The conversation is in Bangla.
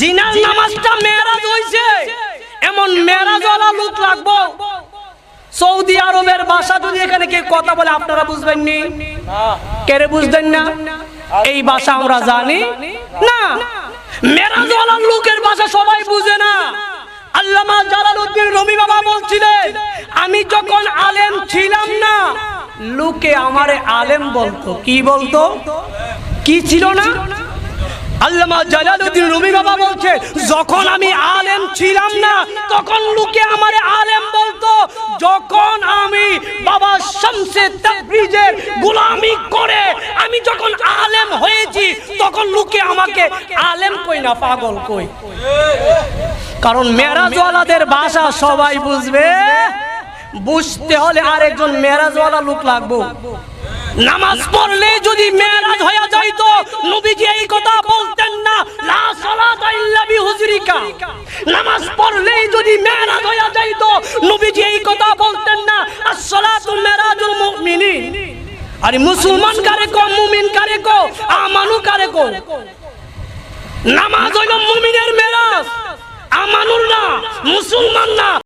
জিনার নামাজটা মেরাজ হইছে। এমন মেরাজওয়ালা লোক লাগবো। সৌদি আরবের ভাষা যদি এখানে কে কথা বলে আপনারা বুঝবেন নি? কেরে বুঝবেন না? এই ভাষা আমরা জানি। না। মেরাজওয়ালা লোকের ভাষা সবাই বুঝে না। আল্লামা জালালউদ্দিন রবি বাবা বলছিলেন আমি যখন আলেম ছিলাম না লোকে আমারে আলেম বলতো। কি বলতো? কি ছিল না? আল্লামা জালালউদ্দিন রুমি বাবা বলছে, যখন আমি আলেম ছিলাম না, তখন লোকে আমারে আলেম বলতো। যখন আমি বাবা শামসে তাবরিজের গোলামি করে আমি যখন আলেম হয়েছি, তখন লোকে আমাকে আলেম কই না পাগল কই? কারণ মেরাজওয়ালাদের ভাষা সবাই বুঝবে। বুঝতে হলে আরেকজন মেরাজওয়ালা লোক লাগবো। নামাজ পড়লে যদি মেরাজ হয়ে যাইতো, নবীজি এই কথা বিহুজরিকা নামাজ পড়লেই যদি মেরাজ হয়ে যাইতো, নবীজি এই কথা বলতেন না। as-salatu মেরাজুল মুমিনিন। আরে মুসলমান কারে কো, মুমিন কারে কো, আমানু কারে কো? নামাজ হইল মুমিনের মেরাজ আমানুর না, মুসলমান না।